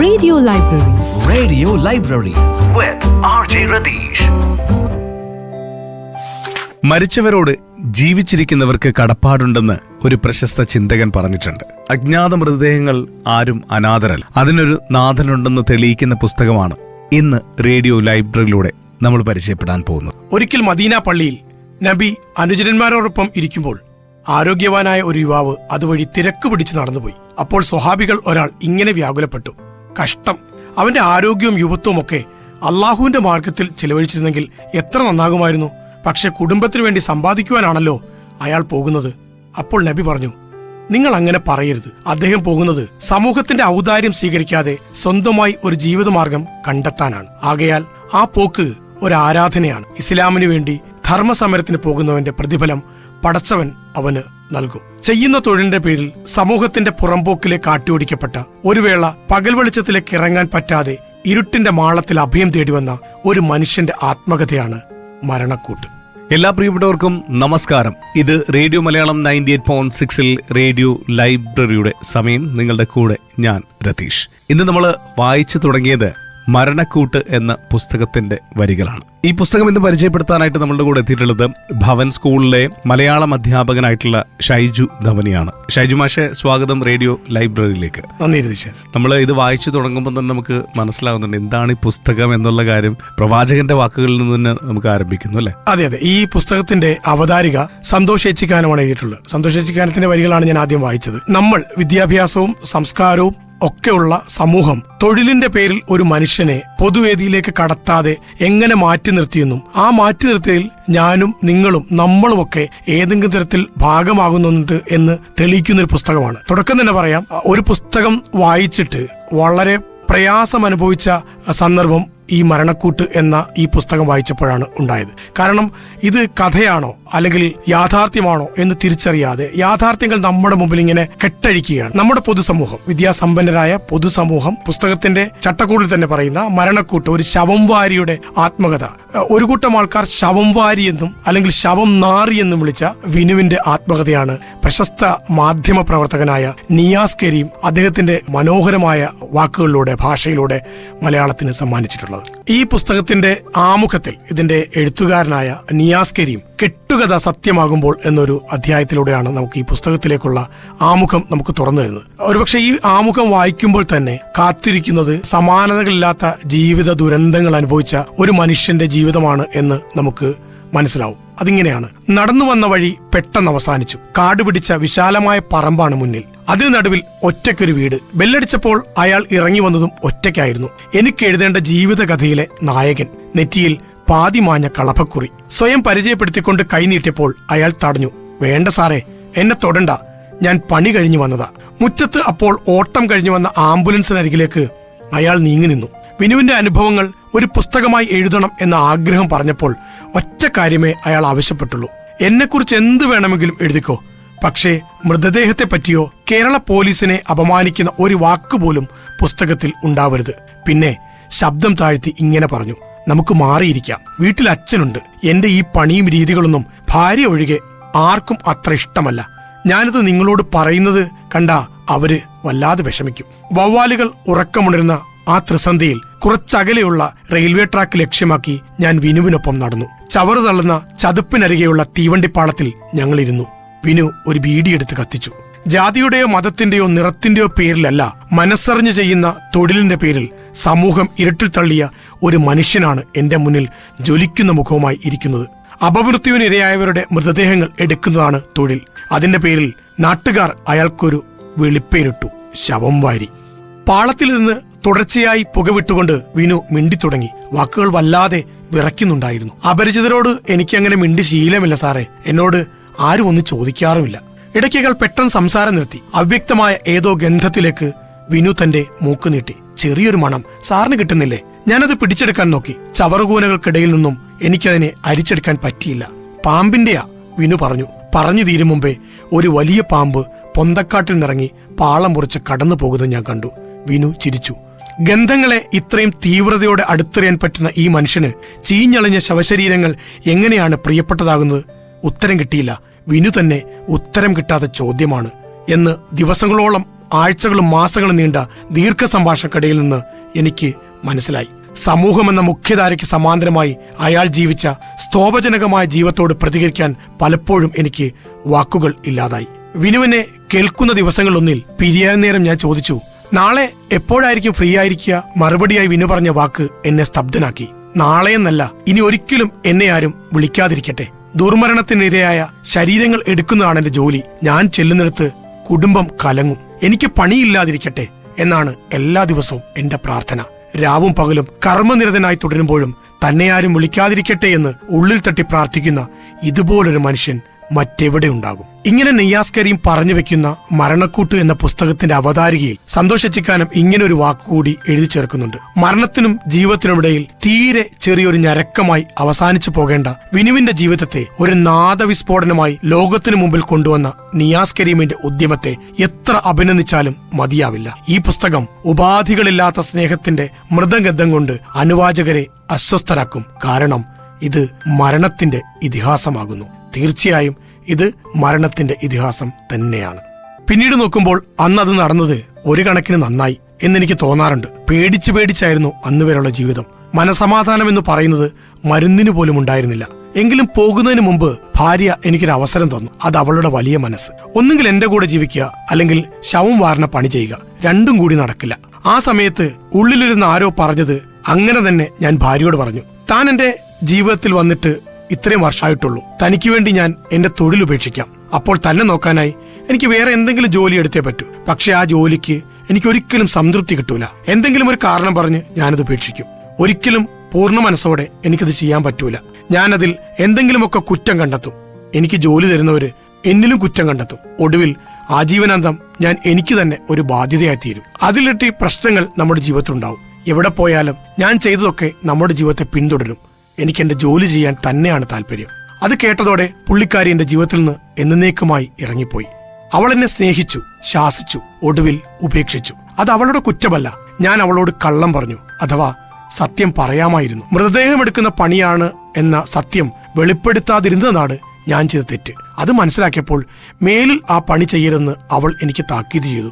Radio Library. Radio Library with RJ Radish. മരിച്ചവരോട് ജീവിച്ചിരിക്കുന്നവർക്ക് കടപ്പാടുണ്ടെന്ന് ഒരു പ്രശസ്ത ചിന്തകൻ പറഞ്ഞിട്ടുണ്ട് അജ്ഞാത മൃതദേഹങ്ങൾ ആരും അനാഥരല്ല അതിനൊരു നാഥനുണ്ടെന്ന് തെളിയിക്കുന്ന പുസ്തകമാണ് ഇന്ന് റേഡിയോ ലൈബ്രറിയിലൂടെ നമ്മൾ പരിചയപ്പെടാൻ പോകുന്നത് ഒരിക്കൽ മദീന പള്ളിയിൽ നബി അനുചരന്മാരോടൊപ്പം ഇരിക്കുമ്പോൾ ആരോഗ്യവാനായ ഒരു യുവാവ് അതുവഴി തിരക്ക് പിടിച്ച് നടന്നുപോയി. അപ്പോൾ സ്വഹാബികൾ ഒരാൾ ഇങ്ങനെ വ്യാകുലപ്പെട്ടു. കഷ്ടം. അവന്റെ ആരോഗ്യവും യുവത്വവും ഒക്കെ അള്ളാഹുവിന്റെ മാർഗത്തിൽ ചെലവഴിച്ചിരുന്നെങ്കിൽ എത്ര നന്നാകുമായിരുന്നു. പക്ഷെ കുടുംബത്തിനു വേണ്ടി സമ്പാദിക്കുവാനാണല്ലോ അയാൾ പോകുന്നത്. അപ്പോൾ നബി പറഞ്ഞു നിങ്ങൾ അങ്ങനെ പറയരുത്. അദ്ദേഹം പോകുന്നത് സമൂഹത്തിന്റെ ഔദാര്യം സ്വീകരിക്കാതെ സ്വന്തമായി ഒരു ജീവിതമാർഗം കണ്ടെത്താനാണ്. ആകയാൽ ആ പോക്ക് ഒരു ആരാധനയാണ്. ഇസ്ലാമിനു വേണ്ടി ധർമ്മസമരത്തിന് പോകുന്നവന്റെ പ്രതിഫലം പടച്ചവൻ അവന് നൽകും. ചെയ്യുന്ന തൊഴിലിന്റെ പേരിൽ സമൂഹത്തിന്റെ പുറമ്പോക്കിലേക്ക് കാട്ടിയോടിക്കപ്പെട്ട ഒരു വേള പകൽ വെളിച്ചത്തിലേക്ക് ഇറങ്ങാൻ പറ്റാതെ ഇരുട്ടിന്റെ മാളത്തിൽ അഭയം തേടിവന്ന ഒരു മനുഷ്യന്റെ ആത്മകഥയാണ് മരണക്കൂട്ട്. എല്ലാ പ്രിയപ്പെട്ടവർക്കും നമസ്കാരം. ഇത് radio Malayalam ninety eight point സിക്സിൽ റേഡിയോ ലൈബ്രറിയുടെ സമയം. നിങ്ങളുടെ കൂടെ ഞാൻ രതീഷ്. ഇന്ന് നമ്മൾ വായിച്ചു തുടങ്ങിയത് മരണക്കൂട്ട് എന്ന പുസ്തകത്തിന്റെ വരികളാണ്. ഈ പുസ്തകം ഇന്ന് പരിചയപ്പെടുത്താനായിട്ട് നമ്മളുടെ കൂടെ എത്തിയിട്ടുള്ളത് ഭവൻ സ്കൂളിലെ മലയാളം അധ്യാപകനായിട്ടുള്ള ഷൈജു ധവനിയാണ്. ഷൈജു മാഷെ സ്വാഗതം റേഡിയോ ലൈബ്രറിയിലേക്ക്. നമ്മൾ ഇത് വായിച്ചു തുടങ്ങുമ്പോൾ തന്നെ നമുക്ക് മനസ്സിലാകുന്നുണ്ട് എന്താണ് ഈ പുസ്തകം എന്നുള്ള കാര്യം പ്രവാചകന്റെ വാക്കുകളിൽ നിന്ന് തന്നെ നമുക്ക് ആരംഭിക്കുന്നു അല്ലേ? അതെ അതെ. ഈ പുസ്തകത്തിന്റെ അവതാരിക സന്തോഷ് ഏച്ചിക്കാനമാണ് എഴുതിയിട്ടുള്ളത്. സന്തോഷ് ഏച്ചിക്കാനത്തിന്റെ വരികളാണ് ഞാൻ ആദ്യം വായിച്ചത്. നമ്മൾ വിദ്യാഭ്യാസവും സംസ്കാരവും ഒക്കെയുള്ള സമൂഹം തൊഴിലിന്റെ പേരിൽ ഒരു മനുഷ്യനെ പൊതുവേദിയിലേക്ക് കടത്താതെ എങ്ങനെ മാറ്റി നിർത്തിയെന്നും ആ മാറ്റി നിർത്തിയതിൽ ഞാനും നിങ്ങളും നമ്മളുമൊക്കെ ഏതെങ്കിലും തരത്തിൽ ഭാഗമാകുന്നുണ്ട് എന്ന് തെളിയിക്കുന്ന ഒരു പുസ്തകമാണ്. തുടക്കം തന്നെ പറയാം. ഒരു പുസ്തകം വായിച്ചിട്ട് വളരെ പ്രയാസം അനുഭവിച്ച സന്ദർഭം ഈ മരണക്കൂട്ട് എന്ന ഈ പുസ്തകം വായിച്ചപ്പോഴാണ് ഉണ്ടായത്. കാരണം ഇത് കഥയാണോ അല്ലെങ്കിൽ യാഥാർത്ഥ്യമാണോ എന്ന് തിരിച്ചറിയാതെ യാഥാർത്ഥ്യങ്ങൾ നമ്മുടെ മുമ്പിൽ ഇങ്ങനെ കെട്ടഴിക്കുകയാണ്. നമ്മുടെ പൊതുസമൂഹം വിദ്യാസമ്പന്നരായ പൊതുസമൂഹം പുസ്തകത്തിന്റെ ചട്ടക്കൂടിൽ തന്നെ പറയുന്ന മരണക്കൂട്ട് ഒരു ശവം വാരിയുടെ ആത്മകഥ. ഒരു കൂട്ടം ആൾക്കാർ ശവം വാരി എന്നും അല്ലെങ്കിൽ ശവം നാറി എന്നും വിളിച്ച വിനുവിന്റെ ആത്മകഥയാണ് പ്രശസ്ത മാധ്യമ പ്രവർത്തകനായ നിയാസ് കരീം അദ്ദേഹത്തിന്റെ മനോഹരമായ വാക്കുകളിലൂടെ ഭാഷയിലൂടെ മലയാളത്തിന് സമ്മാനിച്ചിട്ടുള്ളത്. ഈ പുസ്തകത്തിന്റെ ആമുഖത്തിൽ ഇതിന്റെ എഴുത്തുകാരനായ നിയാസ് കരീം കെട്ടുകഥ സത്യമാകുമ്പോൾ എന്നൊരു അധ്യായത്തിലൂടെയാണ് നമുക്ക് ഈ പുസ്തകത്തിലേക്കുള്ള ആമുഖം നമുക്ക് തുറന്നു തരുന്നത്. ഒരുപക്ഷെ ഈ ആമുഖം വായിക്കുമ്പോൾ തന്നെ കാത്തിരിക്കുന്നത് സമാനതകളില്ലാത്ത ജീവിത ദുരന്തങ്ങൾ അനുഭവിച്ച ഒരു മനുഷ്യന്റെ ജീവിതമാണ് എന്ന് നമുക്ക് മനസ്സിലാവും. അതിങ്ങനെയാണ്. നടന്നു വന്ന വഴി പെട്ടെന്ന് അവസാനിച്ചു. കാട് പിടിച്ച വിശാലമായ പറമ്പാണ് മുന്നിൽ. അതിനു നടുവിൽ ഒറ്റയ്ക്കൊരു വീട്. ബെല്ലടിച്ചപ്പോൾ അയാൾ ഇറങ്ങി വന്നതും ഒറ്റയ്ക്കായിരുന്നു. എനിക്ക് എഴുതേണ്ട ജീവിതകഥയിലെ നായകൻ നെറ്റിയിൽ പാതിമാഞ്ഞ കളഭക്കുറി. സ്വയം പരിചയപ്പെടുത്തിക്കൊണ്ട് കൈനീട്ടിയപ്പോൾ അയാൾ തടഞ്ഞു. വേണ്ട സാറേ എന്നെ തൊടണ്ട. ഞാൻ പണി കഴിഞ്ഞു വന്നതാ. മുറ്റത്ത് അപ്പോൾ ഓട്ടം കഴിഞ്ഞു വന്ന ആംബുലൻസിനരികിലേക്ക് അയാൾ നീങ്ങി നിന്നു. വിനുവിന്റെ അനുഭവങ്ങൾ ഒരു പുസ്തകമായി എഴുതണം എന്ന ആഗ്രഹം പറഞ്ഞപ്പോൾ ഒറ്റ കാര്യമേ അയാൾ ആവശ്യപ്പെട്ടുള്ളൂ. എന്നെക്കുറിച്ച് എന്ത് വേണമെങ്കിലും എഴുതിക്കോ. പക്ഷേ മൃതദേഹത്തെ പറ്റിയോ കേരള പോലീസിനെ അപമാനിക്കുന്ന ഒരു വാക്കുപോലും പുസ്തകത്തിൽ ഉണ്ടാവരുത്. പിന്നെ ശബ്ദം താഴ്ത്തി ഇങ്ങനെ പറഞ്ഞു നമുക്ക് മാറിയിരിക്കാം. വീട്ടിൽ അച്ഛനുണ്ട്. എന്റെ ഈ പണിയും രീതികളൊന്നും ഭാര്യ ഒഴികെ ആർക്കും അത്ര ഇഷ്ടമല്ല. ഞാനിത് നിങ്ങളോട് പറയുന്നത് കണ്ട അവർ വല്ലാതെ വിഷമിക്കും. വവ്വാലുകൾ ഉറക്കമുണരുന്ന ആ ത്രിസന്ധിയിൽ കുറച്ചകലെയുള്ള റെയിൽവേ ട്രാക്ക് ലക്ഷ്യമാക്കി ഞാൻ വിനുവിനൊപ്പം നടന്നു. ചവറ് തള്ളുന്ന ചതുപ്പിനരികെയുള്ള തീവണ്ടിപ്പാളത്തിൽ ഞങ്ങളിരുന്നു. വിനു ഒരു ബീഡിയെടുത്ത് കത്തിച്ചു. ജാതിയുടെയോ മതത്തിന്റെയോ നിറത്തിന്റെയോ പേരിലല്ല മനസ്സറിഞ്ഞു ചെയ്യുന്ന തൊഴിലിന്റെ പേരിൽ സമൂഹം ഇരട്ടിൽ തള്ളിയ ഒരു മനുഷ്യനാണ് എന്റെ മുന്നിൽ ജ്വലിക്കുന്ന മുഖവുമായി ഇരിക്കുന്നത്. അപമൃത്യുവിനിരയായവരുടെ മൃതദേഹങ്ങൾ എടുക്കുന്നതാണ് തൊഴിൽ. അതിന്റെ പേരിൽ നാട്ടുകാർ അയാൾക്കൊരു വെളിപ്പേരിട്ടു ശവം വാരി. പാളത്തിൽ നിന്ന് തുടർച്ചയായി പുകവിട്ടുകൊണ്ട് വിനു മിണ്ടിത്തുടങ്ങി വാക്കുകൾ വല്ലാതെ വിറയ്ക്കുന്നുണ്ടായിരുന്നു. അപരിചിതരോട് എനിക്കങ്ങനെ മിണ്ടി ശീലമില്ല സാറേ. എന്നോട് ആരും ഒന്നും ചോദിക്കാറുമില്ല. ഇടയ്ക്കകൾ പെട്ടെന്ന് സംസാരം നിർത്തി. അവ്യക്തമായ ഏതോ ഗന്ധത്തിലേക്ക് വിനു തന്റെ മൂക്ക് നീട്ടി. ചെറിയൊരു മണം. സാറിന് കിട്ടുന്നില്ലേ? ഞാനത് പിടിച്ചെടുക്കാൻ നോക്കി. ചവറുകൂനകൾക്കിടയിൽ നിന്നും എനിക്കതിനെ അരിച്ചെടുക്കാൻ പറ്റിയില്ല. പാമ്പിന്റെയാ വിനു പറഞ്ഞു. പറഞ്ഞു തീരും മുമ്പേ ഒരു വലിയ പാമ്പ് പൊന്തക്കാട്ടിൽ നിറങ്ങി പാളം മുറിച്ച് കടന്നു പോകുന്നത് ഞാൻ കണ്ടു. വിനു ചിരിച്ചു. ഗന്ധങ്ങളെ ഇത്രയും തീവ്രതയോടെ അടുത്തെറിയാൻ പറ്റുന്ന ഈ മനുഷ്യന് ചീഞ്ഞളിഞ്ഞ ശവശരീരങ്ങൾ എങ്ങനെയാണ് പ്രിയപ്പെട്ടതാകുന്നത്? ഉത്തരം കിട്ടിയില്ല. വിനു തന്നെ ഉത്തരം കിട്ടാത്ത ചോദ്യമാണ് എന്ന് ദിവസങ്ങളോളം ആഴ്ചകളും മാസങ്ങളും നീണ്ട ദീർഘ സംഭാഷണക്കടയിൽ നിന്ന് എനിക്ക് മനസ്സിലായി. സമൂഹം എന്ന മുഖ്യധാരയ്ക്ക് സമാന്തരമായി അയാൾ ജീവിച്ച സ്തോഭജനകമായ ജീവത്തോട് പ്രതികരിക്കാൻ പലപ്പോഴും എനിക്ക് വാക്കുകൾ ഇല്ലാതായി. വിനുവിനെ കേൾക്കുന്ന ദിവസങ്ങളൊന്നിൽ പിരിയാൻ നേരം ഞാൻ ചോദിച്ചു നാളെ എപ്പോഴായിരിക്കും ഫ്രീ ആയിരിക്കുക? മറുപടിയായി വിനു പറഞ്ഞ വാക്ക് എന്നെ സ്തബ്ധനാക്കി. നാളെയെന്നല്ല ഇനി ഒരിക്കലും എന്നെ ആരും വിളിക്കാതിരിക്കട്ടെ. ദുർമരണത്തിനിരയായ ശരീരങ്ങൾ എടുക്കുന്നതാണ് എന്റെ ജോലി. ഞാൻ ചെല്ലുന്നിടത്ത് കുടുംബം കലങ്ങും. എനിക്ക് പണിയില്ലാതിരിക്കട്ടെ എന്നാണ് എല്ലാ ദിവസവും എന്റെ പ്രാർത്ഥന. രാവും പകലും കർമ്മനിരതനായി തുടരുമ്പോഴും തന്നെ ആരും വിളിക്കാതിരിക്കട്ടെ എന്ന് ഉള്ളിൽ തട്ടി പ്രാർത്ഥിക്കുന്ന ഇതുപോലൊരു മനുഷ്യൻ മറ്റെവിടെ ഉണ്ടാകും? ഇങ്ങനെ നെയ്യാസ്കരിയും പറഞ്ഞു വെക്കുന്ന മരണക്കൂട്ട് എന്ന പുസ്തകത്തിന്റെ അവതാരികയിൽ സന്തോഷിച്ചിക്കാനും ഇങ്ങനെ ഒരു വാക്കുകൂടി എഴുതി ചേർക്കുന്നുണ്ട്. മരണത്തിനും ജീവിതത്തിനുമിടയിൽ തീരെ ചെറിയൊരു ഞരക്കമായി അവസാനിച്ചു പോകേണ്ട വിനുവിന്റെ ജീവിതത്തെ ഒരു നാദവിസ്ഫോടനമായി ലോകത്തിനു മുമ്പിൽ കൊണ്ടുവന്ന നിയാസ്കരീമിന്റെ ഉദ്യമത്തെ എത്ര അഭിനന്ദിച്ചാലും മതിയാവില്ല. ഈ പുസ്തകം ഉപാധികളില്ലാത്ത സ്നേഹത്തിന്റെ മൃതഗന്ധം കൊണ്ട് അനുവാചകരെ അസ്വസ്ഥരാക്കും. കാരണം ഇത് മരണത്തിന്റെ ഇതിഹാസമാകുന്നു. തീർച്ചയായും ഇത് മരണത്തിന്റെ ഇതിഹാസം തന്നെയാണ്. പിന്നീട് നോക്കുമ്പോൾ അന്ന് അത് നടന്നത് ഒരു കണക്കിന് നന്നായി എന്നെനിക്ക് തോന്നാറുണ്ട്. പേടിച്ചു പേടിച്ചായിരുന്നു അന്ന് വരെയുള്ള ജീവിതം. മനസമാധാനം എന്ന് പറയുന്നത് മരുന്നിന് പോലും ഉണ്ടായിരുന്നില്ല. എങ്കിലും പോകുന്നതിന് മുമ്പ് ഭാര്യ എനിക്കൊരു അവസരം തന്നു. അത് അവളുടെ വലിയ മനസ്സ്. ഒന്നുകിൽ എന്റെ കൂടെ ജീവിക്കുക അല്ലെങ്കിൽ ശവം വാരണ പണി ചെയ്യുക. രണ്ടും കൂടി നടക്കില്ല. ആ സമയത്ത് ഉള്ളിലിരുന്ന് ആരോ പറഞ്ഞത് അങ്ങനെ തന്നെ ഞാൻ ഭാര്യയോട് പറഞ്ഞു. താൻ എന്റെ ജീവിതത്തിൽ വന്നിട്ട് ഇത്രയും വർഷമായിട്ടുള്ളൂ. തനിക്ക് വേണ്ടി ഞാൻ എന്റെ തൊഴിൽ ഉപേക്ഷിക്കാം. അപ്പോൾ തന്നെ നോക്കാനായി എനിക്ക് വേറെ എന്തെങ്കിലും ജോലി എടുത്തേ പറ്റൂ. പക്ഷെ ആ ജോലിക്ക് എനിക്ക് ഒരിക്കലും സംതൃപ്തി കിട്ടൂല. എന്തെങ്കിലും ഒരു കാരണം പറഞ്ഞ് ഞാനത് ഉപേക്ഷിക്കും. ഒരിക്കലും പൂർണ മനസ്സോടെ എനിക്കത് ചെയ്യാൻ പറ്റൂല. ഞാനതിൽ എന്തെങ്കിലുമൊക്കെ കുറ്റം കണ്ടെത്തും. എനിക്ക് ജോലി തരുന്നവര് എന്നിലും കുറ്റം കണ്ടെത്തും. ഒടുവിൽ ആജീവനാന്തം ഞാൻ എനിക്ക് തന്നെ ഒരു ബാധ്യതയായി തീരും. അതിലിട്ട് പ്രശ്നങ്ങൾ നമ്മുടെ ജീവിതത്തിലുണ്ടാവും. എവിടെ പോയാലും ഞാൻ ചെയ്തതൊക്കെ നമ്മുടെ ജീവിതത്തെ പിന്തുടരും. എനിക്ക് എന്റെ ജോലി ചെയ്യാൻ തന്നെയാണ് താല്പര്യം. അത് കേട്ടതോടെ പുള്ളിക്കാരി എന്റെ ജീവിതത്തിൽ നിന്ന് എന്നേക്കുമായി ഇറങ്ങിപ്പോയി. അവൾ എന്നെ സ്നേഹിച്ചു ശാസിച്ചു ഒടുവിൽ ഉപേക്ഷിച്ചു. അത് അവളുടെ കുറ്റമല്ല. ഞാൻ അവളോട് കള്ളം പറഞ്ഞു അഥവാ സത്യം പറയാമായിരുന്നു. മൃതദേഹം എടുക്കുന്ന പണിയാണ് എന്ന സത്യം വെളിപ്പെടുത്താതിരുന്നതാണ് ഞാൻ ചെയ്ത തെറ്റ്. അത് മനസ്സിലാക്കിയപ്പോൾ മേലിൽ ആ പണി ചെയ്യരുതെന്ന് അവൾ എനിക്ക് താക്കീത് ചെയ്തു.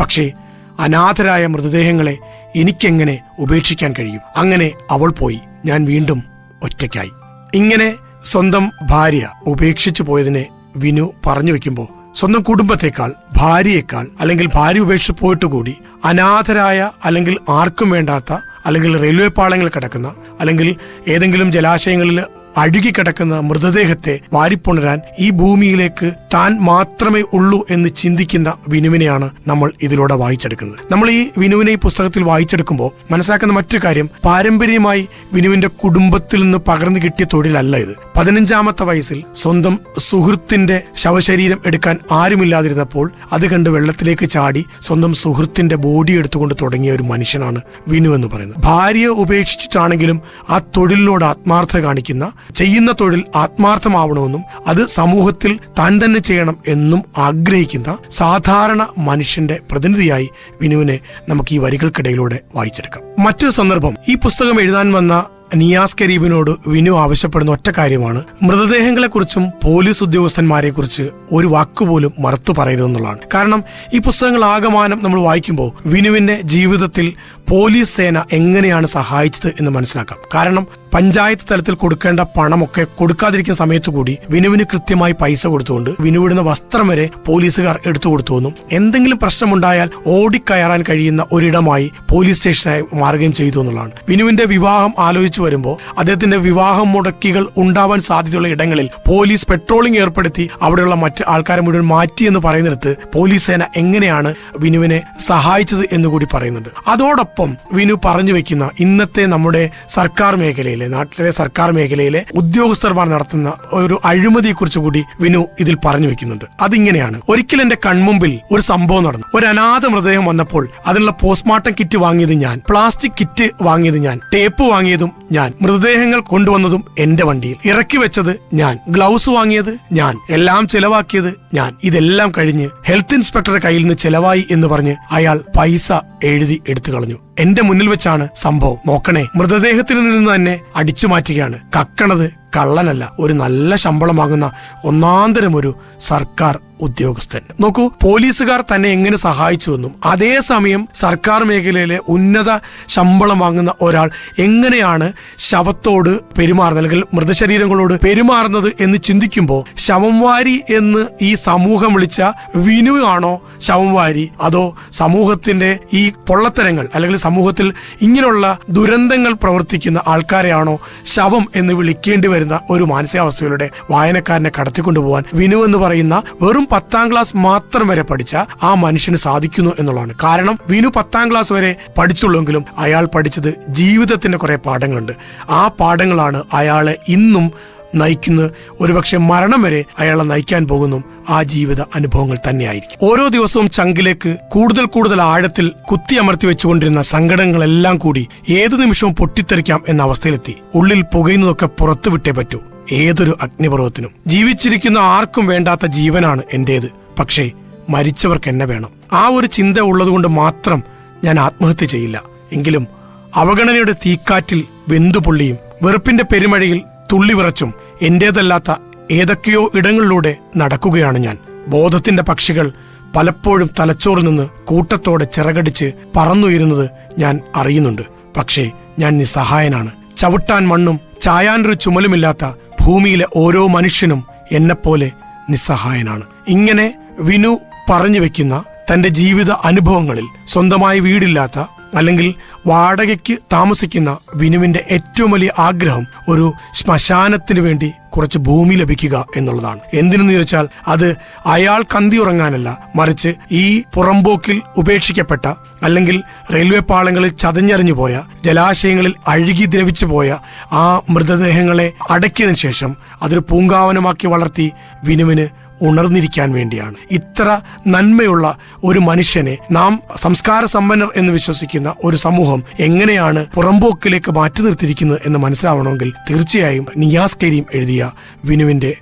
പക്ഷേ അനാഥരായ മൃതദേഹങ്ങളെ എനിക്കെങ്ങനെ ഉപേക്ഷിക്കാൻ കഴിയും? അങ്ങനെ അവൾ പോയി. ഞാൻ വീണ്ടും ഒറ്റയ്ക്കായി. ഇങ്ങനെ സ്വന്തം ഭാര്യ ഉപേക്ഷിച്ചു പോയതിനെ വിനു പറഞ്ഞു വെക്കുമ്പോൾ സ്വന്തം കുടുംബത്തെക്കാൾ ഭാര്യയേക്കാൾ അല്ലെങ്കിൽ ഭാര്യ ഉപേക്ഷിച്ച് പോയിട്ട് കൂടി അനാഥരായ അല്ലെങ്കിൽ ആർക്കും വേണ്ടാത്ത അല്ലെങ്കിൽ റെയിൽവേ പാളങ്ങളിൽ കിടക്കുന്ന അല്ലെങ്കിൽ ഏതെങ്കിലും ജലാശയങ്ങളിൽ അഴുകിക്കിടക്കുന്ന മൃതദേഹത്തെ വാരിപ്പുണരാൻ ഈ ഭൂമിയിലേക്ക് താൻ മാത്രമേ ഉള്ളൂ എന്ന് ചിന്തിക്കുന്ന വിനുവിനെയാണ് നമ്മൾ ഇതിലൂടെ വായിച്ചെടുക്കുന്നത്. നമ്മൾ ഈ വിനുവിനെ ഈ പുസ്തകത്തിൽ വായിച്ചെടുക്കുമ്പോൾ മനസ്സിലാക്കുന്ന മറ്റൊരു കാര്യം പാരമ്പര്യമായി വിനുവിന്റെ കുടുംബത്തിൽ നിന്ന് പകർന്നു കിട്ടിയ തൊഴിലല്ല ഇത്. പതിനഞ്ചാമത്തെ വയസ്സിൽ സ്വന്തം സുഹൃത്തിന്റെ ശവശരീരം എടുക്കാൻ ആരുമില്ലാതിരുന്നപ്പോൾ അത് കണ്ട് വെള്ളത്തിലേക്ക് ചാടി സ്വന്തം സുഹൃത്തിന്റെ ബോഡി എടുത്തുകൊണ്ട് തുടങ്ങിയ ഒരു മനുഷ്യനാണ് വിനു എന്ന് പറയുന്നത്. ഭാര്യയെ ഉപേക്ഷിച്ചിട്ടാണെങ്കിലും ആ തൊഴിലിനോട് ആത്മാർത്ഥത കാണിക്കുന്ന ചെയ്യുന്ന തൊഴിൽ ആത്മാർത്ഥമാവണമെന്നും അത് സമൂഹത്തിൽ താൻ തന്നെ ചെയ്യണം എന്നും ആഗ്രഹിക്കുന്ന സാധാരണ മനുഷ്യന്റെ പ്രതിനിധിയായി വിനുവിനെ നമുക്ക് ഈ വരികൾക്കിടയിലൂടെ വായിച്ചെടുക്കാം. മറ്റൊരു സന്ദർഭം ഈ പുസ്തകം എഴുതാൻ വന്ന നിയാസ് കരീബിനോട് വിനു ആവശ്യപ്പെടുന്ന ഒറ്റ കാര്യമാണ്. മൃതദേഹങ്ങളെക്കുറിച്ചും പോലീസ് ഉദ്യോഗസ്ഥന്മാരെ കുറിച്ച് ഒരു വാക്കുപോലും മറുത്തു പറയരുതെന്നുള്ളതാണ്. കാരണം ഈ പുസ്തകങ്ങൾ ആകമാനം നമ്മൾ വായിക്കുമ്പോൾ വിനുവിന്റെ ജീവിതത്തിൽ പോലീസ് സേന എങ്ങനെയാണ് സഹായിച്ചത് എന്ന് മനസ്സിലാക്കാം. കാരണം പഞ്ചായത്ത് തലത്തിൽ കൊടുക്കേണ്ട പണമൊക്കെ കൊടുക്കാതിരിക്കുന്ന സമയത്ത് കൂടി വിനുവിന് കൃത്യമായി പൈസ കൊടുത്തുകൊണ്ട് വിനുവിടുന്ന വസ്ത്രം വരെ പോലീസുകാർ എടുത്തു കൊടുത്തുവെന്നും എന്തെങ്കിലും പ്രശ്നമുണ്ടായാൽ ഓടിക്കയറാൻ കഴിയുന്ന ഒരിടമായി പോലീസ് സ്റ്റേഷനായി മാറുകയും ചെയ്തു എന്നുള്ളതാണ്. വിനുവിന്റെ വിവാഹം ആലോചിച്ചു വരുമ്പോൾ അദ്ദേഹത്തിന്റെ വിവാഹം മുടക്കികൾ ഉണ്ടാവാൻ സാധ്യതയുള്ള ഇടങ്ങളിൽ പോലീസ് പെട്രോളിംഗ് ഏർപ്പെടുത്തി അവിടെയുള്ള മറ്റ് ആൾക്കാരെ മുഴുവൻ മാറ്റി എന്ന് പറയുന്നിടത്ത് പോലീസ് സേന എങ്ങനെയാണ് വിനുവിനെ സഹായിച്ചത് എന്നുകൂടി പറയുന്നുണ്ട്. അതോടൊപ്പം വിനു പറഞ്ഞു വെക്കുന്ന ഇന്നത്തെ നമ്മുടെ സർക്കാർ മേഖലയിലെ നാട്ടിലെ സർക്കാർ മേഖലയിലെ ഉദ്യോഗസ്ഥർമാർ നടത്തുന്ന ഒരു അഴിമതിയെ കുറിച്ച് കൂടി വിനു ഇതിൽ പറഞ്ഞു വെക്കുന്നുണ്ട്. അതിങ്ങനെയാണ്. ഒരിക്കൽ എന്റെ കൺമുമ്പിൽ ഒരു സംഭവം നടന്നു. ഒരു അനാഥ മൃതദേഹം വന്നപ്പോൾ അതിനുള്ള പോസ്റ്റ്മോർട്ടം കിറ്റ് വാങ്ങിയത് ഞാൻ പ്ലാസ്റ്റിക് കിറ്റ് വാങ്ങിയത് ഞാൻ ടേപ്പ് വാങ്ങിയതും ഞാൻ മൃതദേഹങ്ങൾ കൊണ്ടുവന്നതും എന്റെ വണ്ടിയിൽ. ഇറക്കി വെച്ചത് ഞാൻ ഗ്ലൗസ് വാങ്ങിയത് ഞാൻ എല്ലാം ചെലവാക്കിയത് ഞാൻ. ഇതെല്ലാം കഴിഞ്ഞ് ഹെൽത്ത് ഇൻസ്പെക്ടറുടെ കയ്യിൽ നിന്ന് ചെലവായി എന്ന് പറഞ്ഞ് അയാൾ പൈസ എഴുതി എടുത്തു കളഞ്ഞു. എന്റെ മുന്നിൽ വെച്ചാണ് സംഭവം. നോക്കണേ മൃതദേഹത്തിൽ നിന്ന് തന്നെ അടിച്ചു മാറ്റുകയാണ്. കക്കണത് കള്ളനല്ല ഒരു നല്ല ശമ്പളം വാങ്ങുന്ന ഒന്നാന്തരം ഒരു സർക്കാർ ഉദ്യോഗസ്ഥൻ. നോക്കൂ പോലീസുകാർ തന്നെ എങ്ങനെ സഹായിച്ചുവെന്നും അതേസമയം സർക്കാർ മേഖലയിലെ ഉന്നത ശമ്പളം വാങ്ങുന്ന ഒരാൾ എങ്ങനെയാണ് ശവത്തോട് പെരുമാറുന്നത് അല്ലെങ്കിൽ മൃതശരീരങ്ങളോട് പെരുമാറുന്നത് എന്ന് ചിന്തിക്കുമ്പോൾ ശവംവാരി എന്ന് ഈ സമൂഹം വിളിച്ച വിനു ആണോ ശവംവാരി അതോ സമൂഹത്തിന്റെ ഈ പൊള്ളത്തരങ്ങൾ അല്ലെങ്കിൽ സമൂഹത്തിൽ ഇങ്ങനെയുള്ള ദുരന്തങ്ങൾ പ്രവർത്തിക്കുന്ന ആൾക്കാരെയാണോ ശവം എന്ന് വിളിക്കേണ്ടി വരുന്ന ഒരു മാനസികാവസ്ഥയിലൂടെ വായനക്കാരനെ കടത്തിക്കൊണ്ടുപോകാൻ വിനു എന്ന് പറയുന്ന വെറും പത്താം ക്ലാസ് മാത്രം വരെ പഠിച്ച ആ മനുഷ്യന് സാധിക്കുന്നു എന്നുള്ളതാണ്. കാരണം വിനു പത്താം ക്ലാസ് വരെ പഠിച്ചുള്ളെങ്കിലും അയാൾ പഠിച്ചത് ജീവിതത്തിന്റെ കുറെ പാഠങ്ങളുണ്ട്. ആ പാഠങ്ങളാണ് അയാളെ ഇന്നും നയിക്കുന്നത് ഒരുപക്ഷെ മരണം വരെ അയാളെ നയിക്കാൻ പോകുന്നു. ആ ജീവിത അനുഭവങ്ങൾ തന്നെയായിരിക്കും. ഓരോ ദിവസവും ചങ്കിലേക്ക് കൂടുതൽ കൂടുതൽ ആഴത്തിൽ കുത്തി അമർത്തി വെച്ചുകൊണ്ടിരുന്ന സങ്കടങ്ങളെല്ലാം കൂടി ഏതു നിമിഷവും പൊട്ടിത്തെറിക്കാം എന്ന അവസ്ഥയിലെത്തി. ഉള്ളിൽ പുകയുന്നതൊക്കെ പുറത്തുവിട്ടേ പറ്റൂ. ഏതൊരു അഗ്നിപർവത്തിനും ജീവിച്ചിരിക്കുന്ന ആർക്കും വേണ്ടാത്ത ജീവനാണ് എന്റേത്. പക്ഷേ മരിച്ചവർക്ക് എന്നെ വേണം. ആ ഒരു ചിന്ത ഉള്ളതുകൊണ്ട് മാത്രം ഞാൻ ആത്മഹത്യ ചെയ്യില്ല. എങ്കിലും അവഗണനയുടെ തീക്കാറ്റിൽ വെന്തുപൊള്ളിയും വെറുപ്പിന്റെ പെരുമഴയിൽ തുള്ളിവിറച്ചും എന്റേതല്ലാത്ത ഏതൊക്കെയോ ഇടങ്ങളിലൂടെ നടക്കുകയാണ് ഞാൻ. ബോധത്തിന്റെ പക്ഷികൾ പലപ്പോഴും തലച്ചോറിൽ നിന്ന് കൂട്ടത്തോടെ ചിറകടിച്ച് പറന്നുയരുന്നത് ഞാൻ അറിയുന്നുണ്ട്. പക്ഷേ ഞാൻ നിസ്സഹായനാണ്. ചവിട്ടാൻ മണ്ണും ചായാനൊരു ചുമലുമില്ലാത്ത ഭൂമിയിലെ ഓരോ മനുഷ്യനും എന്നെപ്പോലെ നിസ്സഹായനാണ്. ഇങ്ങനെ വിനു പറഞ്ഞു വെക്കുന്ന തന്റെ ജീവിത അനുഭവങ്ങളിൽ സ്വന്തമായി വീടില്ലാത്ത അല്ലെങ്കിൽ വാടകയ്ക്ക് താമസിക്കുന്ന വിനുവിന്റെ ഏറ്റവും വലിയ ആഗ്രഹം ഒരു ശ്മശാനത്തിന് വേണ്ടി കുറച്ച് ഭൂമി ലഭിക്കുക എന്നുള്ളതാണ്. എന്തിനെന്ന് ചോദിച്ചാൽ അത് അയാൾ കന്തി ഉറങ്ങാനല്ല മറിച്ച് ഈ പുറമ്പോക്കിൽ ഉപേക്ഷിക്കപ്പെട്ട അല്ലെങ്കിൽ റെയിൽവേ പാളങ്ങളിൽ ചതഞ്ഞറിഞ്ഞു പോയ ജലാശയങ്ങളിൽ അഴുകി ദ്രവിച്ചു പോയ ആ മൃതദേഹങ്ങളെ അടക്കിയതിനു ശേഷം അതൊരു പൂങ്കാവനമാക്കി വളർത്തി വിനുവിന് ഉണർന്നിരിക്കാൻ വേണ്ടിയാണ്. ഇത്ര നന്മയുള്ള ഒരു മനുഷ്യനെ നാം സംസ്കാര സമ്പന്നർ എന്ന് വിശ്വസിക്കുന്ന ഒരു സമൂഹം എങ്ങനെയാണ് പുറമ്പോക്കിലേക്ക് മാറ്റി നിർത്തിയിരിക്കുന്നത് എന്ന് മനസ്സിലാവണമെങ്കിൽ തീർച്ചയായും നിയാസ് കരീം എഴുതിയ വിനുവിന്റെ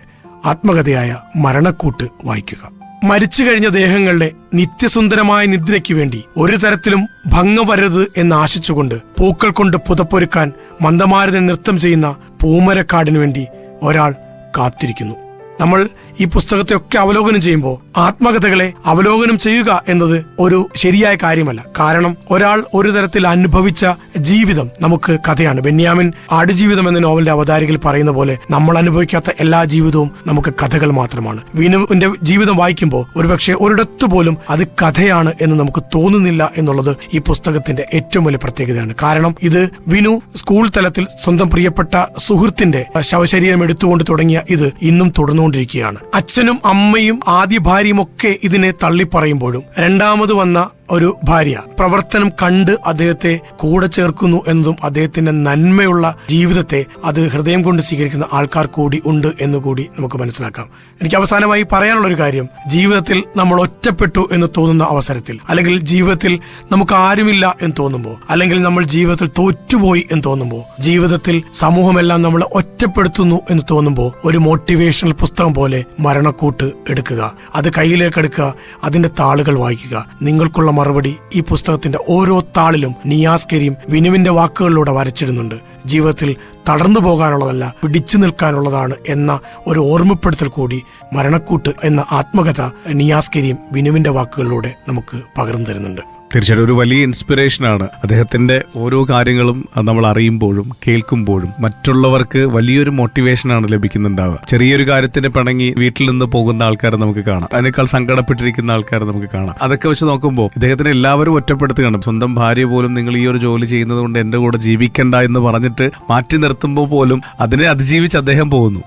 ആത്മകഥയായ മരണക്കൂട്ട് വായിക്കുക. മരിച്ചു കഴിഞ്ഞ ദേഹങ്ങളുടെ നിത്യസുന്ദരമായ നിദ്രയ്ക്ക് വേണ്ടി ഒരു തരത്തിലും ഭംഗം വരരുത് എന്ന് ആശിച്ചുകൊണ്ട് പൂക്കൾ കൊണ്ട് പുതപ്പൊരുക്കാൻ മന്ദമാരുതൻ നൃത്തം ചെയ്യുന്ന പൂമരക്കാടിനു വേണ്ടി ഒരാൾ കാത്തിരിക്കുന്നു. നമ്മൾ ഈ പുസ്തകത്തെ ഒക്കെ അവലോകനം ചെയ്യുമ്പോൾ ആത്മകഥകളെ അവലോകനം ചെയ്യുക എന്നത് ഒരു ശരിയായ കാര്യമല്ല. കാരണം ഒരാൾ ഒരു തരത്തിൽ അനുഭവിച്ച ജീവിതം നമുക്ക് കഥയാണ്. ബെന്യാമിൻ ആടുജീവിതം എന്ന നോവലിന്റെ അവതാരികൾ പറയുന്ന പോലെ നമ്മൾ അനുഭവിക്കാത്ത എല്ലാ ജീവിതവും നമുക്ക് കഥകൾ മാത്രമാണ്. വിനുവിന്റെ ജീവിതം വായിക്കുമ്പോൾ ഒരുപക്ഷെ ഒരിടത്തു പോലും അത് കഥയാണ് എന്ന് നമുക്ക് തോന്നുന്നില്ല എന്നുള്ളത് ഈ പുസ്തകത്തിന്റെ ഏറ്റവും വലിയ പ്രത്യേകതയാണ്. കാരണം ഇത് വിനു സ്കൂൾ തലത്തിൽ സ്വന്തം പ്രിയപ്പെട്ട സുഹൃത്തിന്റെ ശവശരീരം എടുത്തുകൊണ്ട് തുടങ്ങിയ ഇത് ഇന്നും തുടർന്നുകൊണ്ടിരിക്കുകയാണ് അച്ഛനും അമ്മയും ആദ്യ ഭാര്യയും ഒക്കെ ഇതിനെ തള്ളിപ്പറയുമ്പോഴും. രണ്ടാമത് വന്ന ഒരു ഭാര്യ. പ്രവർത്തനം കണ്ട് അദ്ദേഹത്തെ കൂടെ ചേർക്കുന്നു എന്നതും അദ്ദേഹത്തിന്റെ നന്മയുള്ള ജീവിതത്തെ അത് ഹൃദയം കൊണ്ട് സ്വീകരിക്കുന്ന ആൾക്കാർ കൂടി ഉണ്ട് എന്ന് കൂടി നമുക്ക് മനസ്സിലാക്കാം. എനിക്ക് അവസാനമായി പറയാനുള്ള ഒരു കാര്യം. ജീവിതത്തിൽ നമ്മൾ ഒറ്റപ്പെട്ടു എന്ന് തോന്നുന്ന അവസരത്തിൽ അല്ലെങ്കിൽ ജീവിതത്തിൽ നമുക്ക് ആരുമില്ല എന്ന് തോന്നുമ്പോൾ അല്ലെങ്കിൽ നമ്മൾ ജീവിതത്തിൽ തോറ്റുപോയി എന്ന് തോന്നുമ്പോൾ ജീവിതത്തിൽ സമൂഹമെല്ലാം നമ്മളെ ഒറ്റപ്പെടുത്തുന്നു എന്ന് തോന്നുമ്പോൾ ഒരു മോട്ടിവേഷണൽ പുസ്തകം പോലെ മരണക്കൂട്ട് എടുക്കുക. അത് കയ്യിലേക്ക് എടുക്കുക. അതിന്റെ താളുകൾ വായിക്കുക. നിങ്ങൾക്കുള്ള മറുപടി ഈ പുസ്തകത്തിന്റെ ഓരോ താളിലും നിയാസ് കരീം വിനുവിന്റെ വാക്കുകളിലൂടെ വരച്ചിടുന്നുണ്ട്. ജീവിതത്തിൽ തളർന്നു പോകാനുള്ളതല്ല പിടിച്ചു നിൽക്കാനുള്ളതാണ് എന്ന ഒരു ഓർമ്മപ്പെടുത്തൽ കൂടി മരണക്കൂട്ട് എന്ന ആത്മകഥ നിയാസ് കരീം വിനുവിന്റെ വാക്കുകളിലൂടെ നമുക്ക് പകർന്നു തരുന്നുണ്ട്. തീർച്ചയായിട്ടും. ഒരു വലിയ ഇൻസ്പിറേഷനാണ് അദ്ദേഹത്തിന്റെ ഓരോ കാര്യങ്ങളും നമ്മൾ അറിയുമ്പോഴും കേൾക്കുമ്പോഴും മറ്റുള്ളവർക്ക് വലിയൊരു മോട്ടിവേഷനാണ് ലഭിക്കുന്നുണ്ടാവുക. ചെറിയൊരു കാര്യത്തിന് പിണങ്ങി വീട്ടിൽ നിന്ന് പോകുന്ന ആൾക്കാരെ നമുക്ക് കാണാം. അതിനേക്കാൾ സങ്കടപ്പെട്ടിരിക്കുന്ന ആൾക്കാരെ നമുക്ക് കാണാം. അതൊക്കെ വെച്ച് നോക്കുമ്പോൾ ഇദ്ദേഹത്തിന് എല്ലാവരും ഒറ്റപ്പെടുത്തുകയാണ്. സ്വന്തം ഭാര്യ പോലും നിങ്ങൾ ഈ ഒരു ജോലി ചെയ്യുന്നത് കൊണ്ട് എന്റെ കൂടെ ജീവിക്കണ്ട എന്ന് പറഞ്ഞിട്ട് മാറ്റി നിർത്തുമ്പോൾ പോലും അതിനെ അതിജീവിച്ച് അദ്ദേഹം പോകുന്നു.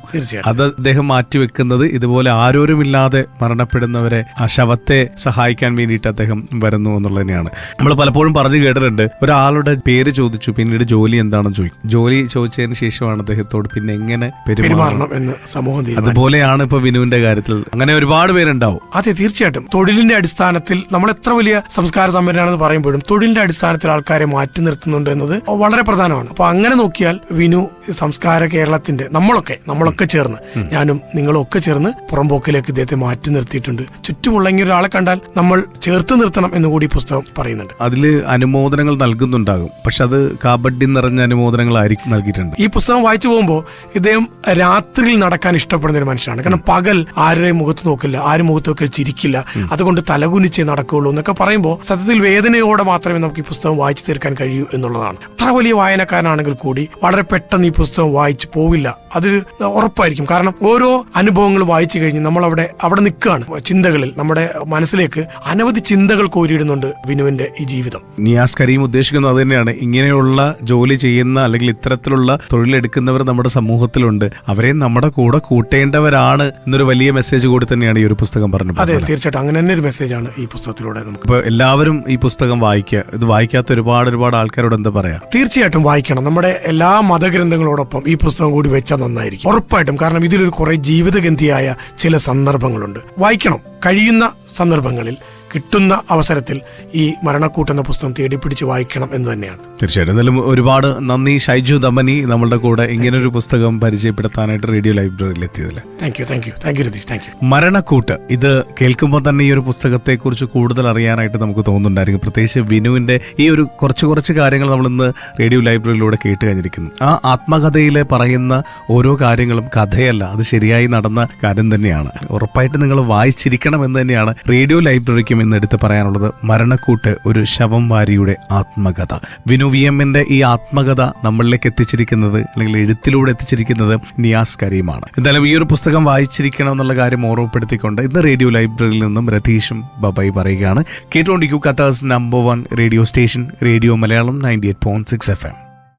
അത് അദ്ദേഹം മാറ്റിവെക്കുന്നത് ഇതുപോലെ ആരോരുമില്ലാതെ മരണപ്പെടുന്നവരെ ആ ശവത്തെ സഹായിക്കാൻ വേണ്ടിയിട്ട് അദ്ദേഹം വരുന്നു എന്നുള്ളത് തന്നെയാണ് നമ്മൾ പലപ്പോഴും പറഞ്ഞു കേട്ടിട്ടുണ്ട് ഒരാളുടെ പേര് ചോദിച്ചു പിന്നീട് ജോലി എന്താണെന്ന് ചോദിക്കും. ജോലി ചോദിച്ചതിന് ശേഷമാണ് അദ്ദേഹത്തോട് പിന്നെ എങ്ങനെ പെരുമാറണം. എന്ന് സമൂഹം അതുപോലെയാണ് ഇപ്പൊ വിനുവിന്റെ കാര്യത്തിൽ. അങ്ങനെ ഒരുപാട് പേരുണ്ടാവും. അതെ തീർച്ചയായിട്ടും. തൊഴിലിന്റെ അടിസ്ഥാനത്തിൽ നമ്മൾ എത്ര വലിയ സംസ്കാര സമ്പന്നരാണെന്ന് പറയുമ്പോഴും തൊഴിലിന്റെ അടിസ്ഥാനത്തിൽ ആൾക്കാരെ മാറ്റി നിർത്തുന്നുണ്ട് എന്നത് വളരെ പ്രധാനമാണ്. അപ്പൊ അങ്ങനെ നോക്കിയാൽ വിനു സംസ്കാര കേരളത്തിന്റെ നമ്മളൊക്കെ നമ്മളൊക്കെ ചേർന്ന് ഞാനും നിങ്ങളും ഒക്കെ ചേർന്ന് പുറംപോക്കിലേക്ക് ഇദ്ദേഹത്തെ മാറ്റി നിർത്തിയിട്ടുണ്ട്. ചുറ്റുമുള്ള ഇങ്ങനെ ഒരാളെ കണ്ടാൽ നമ്മൾ ചേർത്ത് നിർത്തണം എന്നുകൂടി പുസ്തകം പറയുന്നുണ്ട്. അതിൽ അനുമോദനങ്ങൾ നൽകുന്നുണ്ടാകും. പക്ഷെ അത് കാബഡ്ഡി നിറഞ്ഞ അനുമോദനങ്ങളായിരിക്കും നൽകിയിട്ടുണ്ട്. ഈ പുസ്തകം വായിച്ചു പോകുമ്പോൾ ഇദ്ദേഹം രാത്രിയിൽ നടക്കാൻ ഇഷ്ടപ്പെടുന്ന ഒരു മനുഷ്യനാണ്. കാരണം പകൽ ആരുടെയും മുഖത്ത് നോക്കില്ല ആരും മുഖത്ത് നോക്കിയാൽ ചിരിക്കില്ല. അതുകൊണ്ട് തലകുനിച്ചേ നടക്കുകയുള്ളൂ എന്നൊക്കെ പറയുമ്പോൾ സത്യത്തിൽ വേദനയോടെ മാത്രമേ നമുക്ക് ഈ പുസ്തകം വായിച്ചു തീർക്കാൻ കഴിയൂ എന്നുള്ളതാണ്. അത്ര വലിയ വായനക്കാരനാണെങ്കിൽ കൂടി വളരെ പെട്ടെന്ന് ഈ പുസ്തകം വായിച്ചു പോവില്ല. അത് ഉറപ്പായിരിക്കും. കാരണം ഓരോ അനുഭവങ്ങൾ വായിച്ചു കഴിഞ്ഞ് നമ്മൾ അവിടെ അവിടെ നിൽക്കുകയാണ്. ചിന്തകളിൽ നമ്മുടെ മനസ്സിലേക്ക് അനവധി ചിന്തകൾ കോരിയിടുന്നുണ്ട്. വിനുവിന്റെ ഈ ജീവിതം. നിയാസ് കരീം ഉദ്ദേശിക്കുന്നത് അത് തന്നെയാണ്. ഇങ്ങനെയുള്ള ജോലി ചെയ്യുന്ന അല്ലെങ്കിൽ ഇത്തരത്തിലുള്ള തൊഴിലെടുക്കുന്നവർ നമ്മുടെ സമൂഹത്തിലുണ്ട്. അവരെ നമ്മുടെ കൂടെ കൂട്ടേണ്ടവരാണ് എന്നൊരു വലിയ മെസ്സേജ് കൂടി തന്നെയാണ് ഈ ഒരു പുസ്തകം പറഞ്ഞത്. അതെ തീർച്ചയായിട്ടും. അങ്ങനെ തന്നെ ഒരു മെസ്സേജാണ് ഈ പുസ്തകത്തിലൂടെ നമുക്ക് ഇപ്പൊ എല്ലാവരും ഈ പുസ്തകം വായിക്കുക. ഇത് വായിക്കാത്ത ഒരുപാട് ഒരുപാട് ആൾക്കാരോട് എന്താ പറയാ? തീർച്ചയായിട്ടും വായിക്കണം. നമ്മുടെ എല്ലാ മതഗ്രന്ഥങ്ങളോടൊപ്പം ഈ പുസ്തകം കൂടി വെച്ചാൽ നന്നായിരിക്കും. ഉറപ്പായിട്ടും. കാരണം ഇതിലൊരു കുറെ ജീവിതഗന്ധിയായ ചില സന്ദർഭങ്ങളുണ്ട്. വായിക്കണം. കഴിയുന്ന സന്ദർഭങ്ങളിൽ കിട്ടുന്ന അവസരത്തിൽ ഈ മരണക്കൂട്ട് എന്ന പുസ്തകം തേടിപ്പിടിച്ച് വായിക്കണം എന്ന് തന്നെയാണ്. തീർച്ചയായിട്ടും. എന്തായാലും ഒരുപാട് നന്ദി ഷൈജു ദമനി നമ്മളുടെ കൂടെ ഇങ്ങനൊരു പുസ്തകം പരിചയപ്പെടുത്താനായിട്ട് റേഡിയോ ലൈബ്രറിയിൽ എത്തിയതിൽ thank you thank you thank you Ratheesh thank you മരണക്കൂട്ട്. ഇത് കേൾക്കുമ്പോൾ തന്നെ ഈ ഒരു പുസ്തകത്തെക്കുറിച്ച് കൂടുതൽ അറിയാനായിട്ട് നമുക്ക് തോന്നുന്നുണ്ടായിരിക്കും. പ്രത്യേകിച്ച് വിനുവിന്റെ ഈ ഒരു കുറച്ച് കുറച്ച് കാര്യങ്ങൾ നമ്മൾ ഇന്ന് റേഡിയോ ലൈബ്രറിയിലൂടെ കേട്ട് കഴിഞ്ഞിരിക്കുന്നു. ആ ആത്മകഥയിലെ പറയുന്ന ഓരോ കാര്യങ്ങളും കഥയല്ല അത് ശരിയായി നടന്ന കാര്യം തന്നെയാണ്. ഉറപ്പായിട്ട് നിങ്ങൾ വായിച്ചിരിക്കണം എന്ന് തന്നെയാണ് റേഡിയോ ലൈബ്രറിക്കും ഇന്ന് എടുത്ത് പറയാനുള്ളത് മരണക്കൂട്ട് ഒരു ശവം വാരിയുടെ ആത്മകഥ വിനോവിയമ്മിന്റെ ഈ ആത്മകഥ നമ്മളിലേക്ക് എത്തിച്ചിരിക്കുന്നത് അല്ലെങ്കിൽ എഴുത്തിലൂടെ എത്തിച്ചിരിക്കുന്നത് നിയാസ് കരീമാണ്. എന്തായാലും ഈ ഒരു പുസ്തകം വായിച്ചിരിക്കണം എന്നുള്ള കാര്യം ഓർമ്മപ്പെടുത്തിക്കൊണ്ട് ഇന്ന് റേഡിയോ ലൈബ്രറിയിൽ നിന്നും രതീഷും ബബായി പറയുകയാണ്. കേട്ടുകൊണ്ടിരിക്കൂ കഥാസ് number one radio station radio Malayalam ninety eight point six F M.